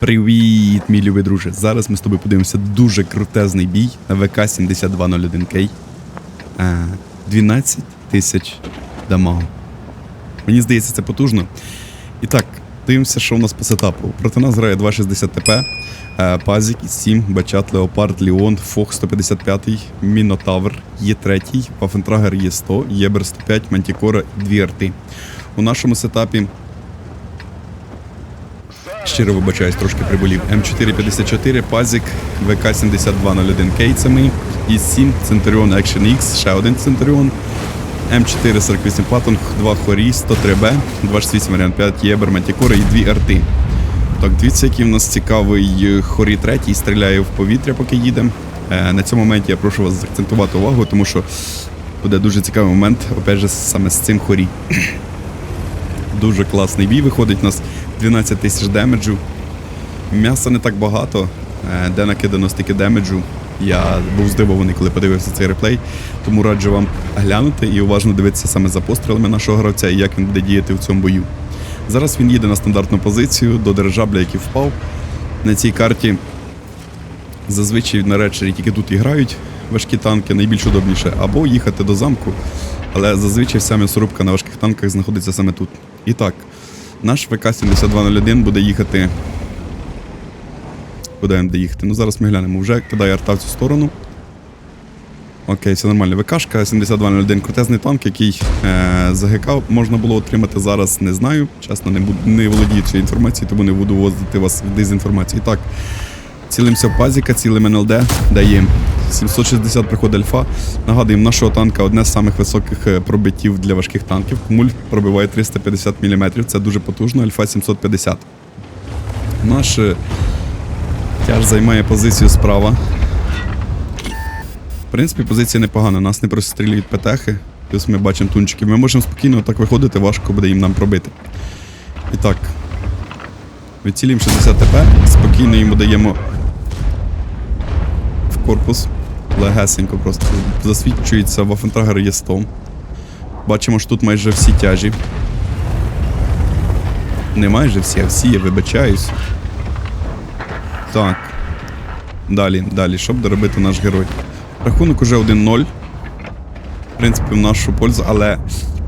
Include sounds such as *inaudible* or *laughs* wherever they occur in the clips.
Привіт, мій любий друже. Зараз ми з тобою подивимося дуже крутезний бій на ВК 7201 к 12 тисяч дамагу. Мені здається, це потужно. І так, дивимося, що у нас по сетапу. Проти нас грає 260 ТП, е, Пазік, 7, Бачат, Леопард, Ліон, Фох 155, Мінотавр, Є3, Вафентрагер Є100, Єбер 105, Мантікора, і 2 арти. У нашому сетапі Щиро вибачаюсь, трошки приболів. М454, Пазік, ВК-7201 кейсами, І7, Центуріон Action X, ще один Центуріон, М448 Паттон, 2 Хорі, 103Б, 268 Варіант 5 Єбер, Мантікора і 2 арти. Так, дивіться, який в нас цікавий е, Хорі третій, стріляє в повітря, поки їдемо. Е, На цьому моменті я прошу вас заакцентувати увагу, тому що буде дуже цікавий момент, опять же, саме з цим хорі. *clears throat* Дуже класний бій виходить у нас 12 тисяч демеджу. М'яса не так багато, е, де накидано стільки демеджу. Я був здивований, коли подивився цей реплей. Тому раджу вам глянути і уважно дивитися саме за пострілами нашого гравця і як він буде діяти в цьому бою. Зараз він їде на стандартну позицію до дирижабля, який впав. На цій карті зазвичай на речері тільки тут і грають важкі танки, найбільш удобніше, або їхати до замку. Але зазвичай вся м'ясорубка на важких танках знаходиться саме тут. І так, наш ВК-7201 буде їхати. Куди він буде їхати? Ну зараз ми глянемо. Вже кидає арта в цю сторону. Окей, все нормально. ВКшка 7201 крутезний танк, який е, за ГК можна було отримати зараз, не знаю. Чесно, не, буду, не володію цією інформацією, тому не буду возити вас в дезінформацію. Так, цілимося в пазіка, цілим НЛД, дає 760 приходить альфа. Нагадуємо, нашого танка одне з самих високих е, пробиттів для важких танків. Муль пробиває 350 мм, це дуже потужно, альфа 750. Наш е, тяж займає позицію справа. В принципі, позиція непогана, нас не прострілюють петехи. Плюс ми бачимо тунчиків. Ми можемо спокійно так виходити, важко буде їм нам пробити. І так. Відцілюємо 60 ТП, спокійно йому даємо корпус. Легесенько просто засвідчується Вафентрагер є 100. Бачимо, що тут майже всі тяжі. Не майже всі, а всі, я вибачаюсь. Так. Далі, далі. Що буде робити наш герой? Рахунок уже 1-0. В принципі, в нашу пользу, але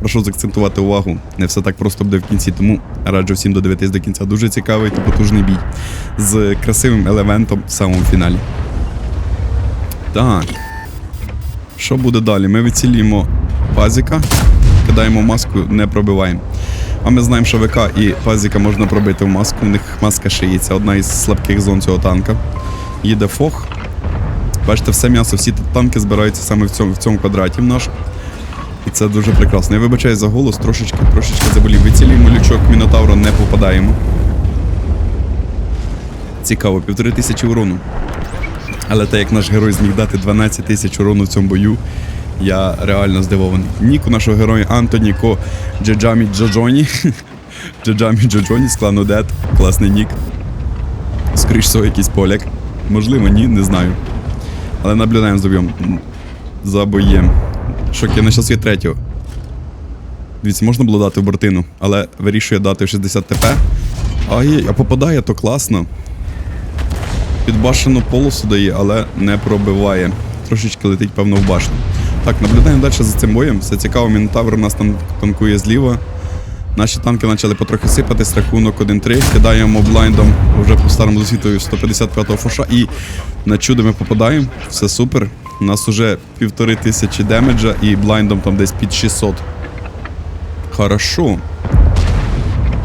прошу заакцентувати увагу. Не все так просто буде в кінці, тому раджу всім додивитись до кінця. Дуже цікавий та потужний бій. З красивим елементом в самому фіналі. Так. Що буде далі? Ми вицілюємо пазіка, кидаємо маску, не пробиваємо. А ми знаємо, що ВК і пазіка можна пробити в маску. У них маска шиється, одна із слабких зон цього танка. Їде фох. Бачите, все м'ясо, всі танки збираються саме в цьому, в цьому квадраті в наш. І це дуже прекрасно. Я вибачаю за голос, трошечки, трошечки заболів. Вицілюємо лючок, мінотавра не попадаємо. Цікаво, півтори тисячі урону. Але те, як наш герой зміг дати 12 тисяч урону в цьому бою, я реально здивований. Нік у нашого героя Антоні Ко Джеджамі Джоджоні. *laughs* Джеджамі Джоджоні з клану Дед. Класний нік. Скоріш всього, якийсь поляк. Можливо, ні, не знаю. Але наблюдаємо за боєм. За боєм. Шок, на часі третього. Дивіться, можна було дати в бортину, але вирішує дати в 60 ТП. Ай, а попадає, то класно. Підбашену полосу дає, але не пробиває. Трошечки летить, певно, в башню. Так, наблюдаємо далі за цим боєм. Все цікаво, Мінотавр у нас там танкує зліва. Наші танки почали потрохи сипатись, рахунок 1-3. Кидаємо блайндом вже по старому досвіту 155-го фоша. І на чудо ми попадаємо. Все супер. У нас вже півтори тисячі демеджа і блайндом там десь під 600. Хорошо.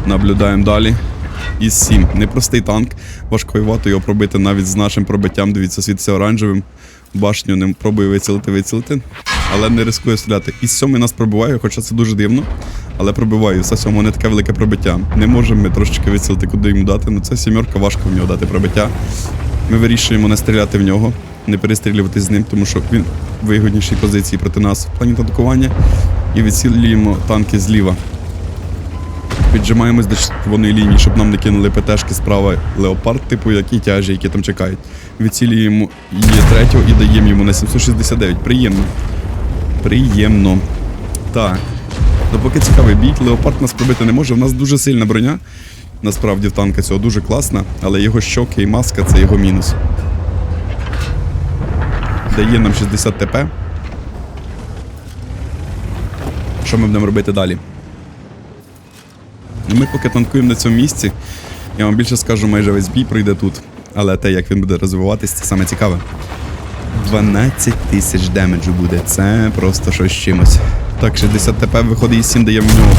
Наблюдаємо далі. Із 7. Непростий танк. Важкоювато його пробити навіть з нашим пробиттям. Дивіться, світиться оранжевим. Башню не пробує вицілити, вицілити. Але не рискує стріляти. Із 7 нас пробиває, хоча це дуже дивно. Але пробиваю. Все сьому не таке велике пробиття. Не можемо ми трошечки вицілити, куди йому дати. Ну це сімерка, важко в нього дати пробиття. Ми вирішуємо не стріляти в нього, не перестрілювати з ним, тому що він в вигіднішій позиції проти нас в плані танкування. І відцілюємо танки зліва. Піджимаємось до червоної лінії, щоб нам не кинули ПТшки справа леопард, типу, які тяжі, які там чекають. Відцілюємо її третього і даємо йому на 769. Приємно. Приємно. Так. Допоки цікавий бій, леопард нас пробити не може. У нас дуже сильна броня. Насправді в танка цього дуже класна, але його щоки і маска це його мінус. Дає нам 60 ТП. Що ми будемо робити далі? Ну, Ми поки танкуємо на цьому місці. Я вам більше скажу, майже весь бій пройде тут. Але те, як він буде розвиватись, це саме цікаве. 12 тисяч демеджу буде. Це просто щось чимось. Так, 60 ТП виходить із 7, даємо в нього.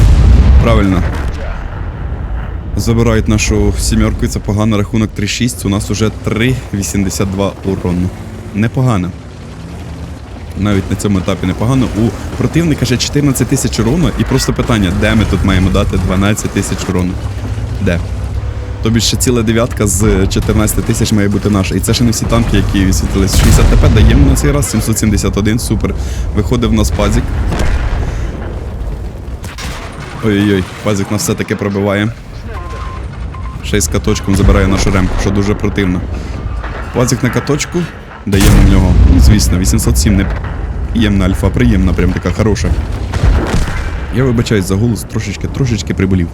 Правильно. Забирають нашу сімерку, і це погано. Рахунок 3-6. У нас уже 3,82 урону. Непогано. Навіть на цьому етапі непогано. У противника ще 14 тисяч урону, і просто питання, де ми тут маємо дати 12 тисяч урону? Де? Тобі ще ціла дев'ятка з 14 тисяч має бути наша. І це ще не всі танки, які висвітлились. 60 ТП даємо на цей раз, 771, супер. Виходив в нас пазік. Ой-ой-ой, пазік нас все-таки пробиває. Ще й з каточком забирає нашу ремку, що дуже противно. Пазік на каточку, даємо в нього. Ну, звісно, 807 не приємна альфа, приємна, прям така хороша. Я вибачаюсь за голос, трошечки, трошечки приболів.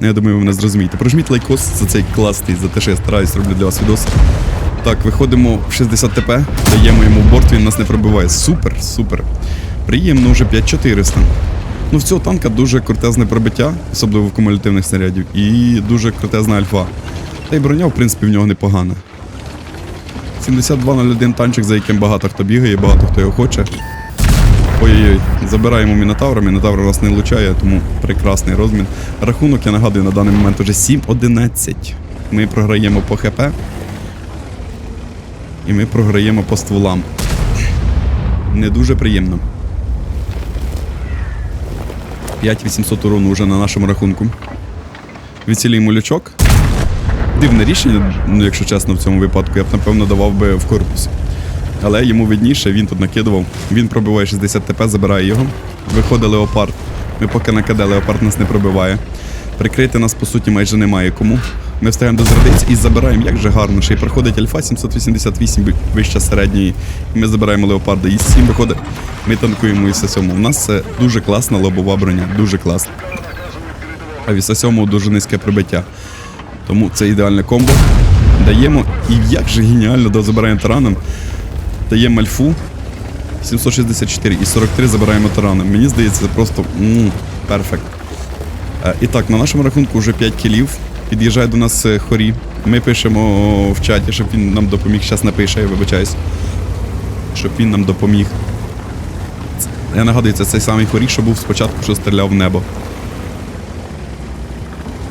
Ну, Я думаю, ви мене зрозумієте. Прожміть лайкос за цей класний, за те, що я стараюсь роблю для вас відоси. Так, виходимо в 60 ТП, даємо йому борт, він нас не пробиває. Супер, супер. Приємно, вже 5400. Ну, в цього танка дуже крутезне пробиття, особливо в кумулятивних снарядів, і дуже крутезна альфа. Та й броня, в принципі, в нього непогана. 7201 танчик, за яким багато хто бігає, багато хто його хоче. Ой-ой-ой, забираємо Мінотавра, Мінотавр у нас не влучає, тому прекрасний розмін. Рахунок, я нагадую, на даний момент уже 7-11. Ми програємо по ХП. І ми програємо по стволам. Не дуже приємно. 5800 урону вже на нашому рахунку. Відцілюємо лючок. Дивне рішення, ну якщо чесно, в цьому випадку, я б напевно давав би в корпус. Але йому видніше, він тут накидував. Він пробиває 60 ТП, забирає його. Виходить леопард. Ми поки на КД леопард нас не пробиває. Прикрити нас по суті майже немає кому. Ми встаємо до зрадиць і забираємо, як же гарно. Ще й приходить альфа 788 ви- вище середньої. І ми забираємо леопарда. І 7 виходить. Ми танкуємо ІСа 7. У нас це дуже класна лобова броня, дуже класна. А в ІСа 7 дуже низьке прибиття. Тому це ідеальне комбо. Даємо. І як же геніально да, забираємо тараном. Даємо альфу 764 і 43 забираємо тараном. Мені здається, це просто перфект. Е, І так, на нашому рахунку вже 5 кілів. Під'їжджає до нас е, хорі. Ми пишемо в чаті, щоб він нам допоміг. Зараз напише, я вибачаюсь. Щоб він нам допоміг. Я нагадую, це цей самий хорі, що був спочатку, що стріляв в небо.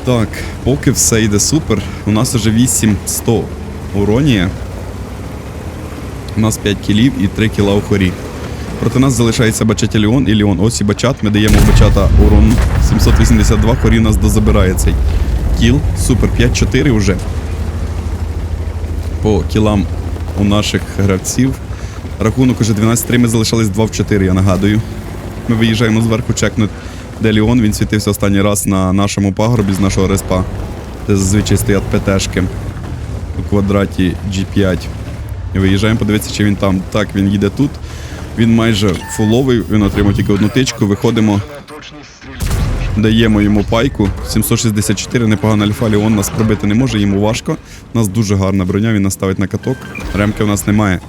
Так, поки все йде супер. У нас вже 8100 уронія. У нас 5 кілів і 3 кіла у хорі. Проти нас залишається бачат і Ліон і Ліон. Ось і бачат. Ми даємо бачата урон 782, хорі нас дозабирає цей кіл. Супер, 5-4 вже. По кілам у наших гравців. Рахунок уже 12-3, ми залишались 2 в 4, я нагадую. Ми виїжджаємо зверху чекнути, де Ліон. Він світився останній раз на нашому пагорбі з нашого респа, де зазвичай стоять ПТшки у квадраті G5. І виїжджаємо подивитися, чи він там. Так, він їде тут. Він майже фуловий, він отримав тільки одну тичку. Виходимо, даємо йому пайку. 764, непогана альфа, Ліон нас пробити не може, йому важко. У нас дуже гарна броня, він нас ставить на каток. Ремки в нас немає.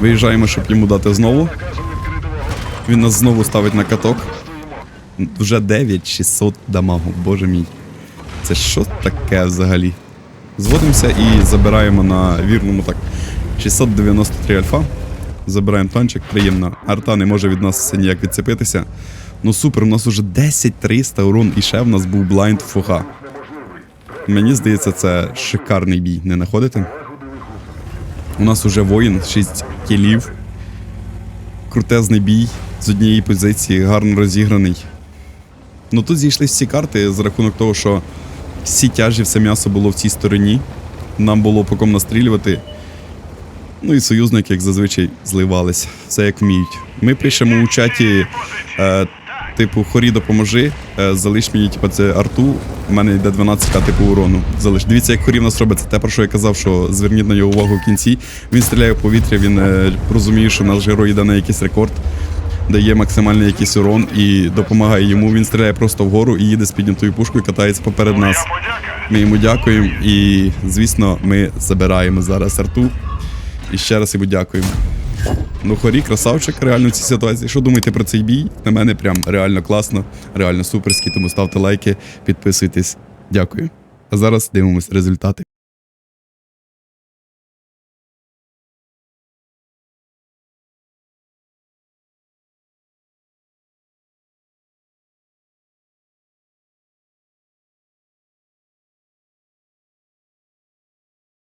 Виїжджаємо, щоб йому дати знову. Він нас знову ставить на каток. Вже 9600 дамагу, боже мій. Це що таке взагалі? Зводимося і забираємо на вірному так. 693 альфа. Забираємо танчик, приємно. Арта не може від нас ніяк відцепитися. Ну супер, у нас уже 10300 урон і ще в нас був блайнд фуга. Мені здається, це шикарний бій, не знаходите? У нас уже воїн, 6 кілів. Крутезний бій з однієї позиції, гарно розіграний. Ну тут зійшлися всі карти з рахунок того, що всі тяжі, все м'ясо було в цій стороні. Нам було по ком настрілювати. Ну і союзники, як зазвичай, зливались. Все як вміють. Ми пишемо у чаті, е, типу, хорі допоможи, е, залиш мені, типу, це арту. У мене йде 12к типу урону. Залиш. Дивіться, як хорі в нас робиться. Те, про що я казав, що зверніть на нього увагу в кінці. Він стріляє в повітря, він е, розуміє, що наш герой йде на якийсь рекорд. дає максимальний якийсь урон і допомагає йому. Він стріляє просто вгору і їде з піднятою пушкою, катається поперед нас. Ми йому дякуємо і, звісно, ми забираємо зараз арту. І ще раз йому дякуємо. Ну, хорі, красавчик, реально в цій ситуації. Що думаєте про цей бій? На мене прям реально класно, реально суперський, тому ставте лайки, підписуйтесь. Дякую. А зараз дивимось результати.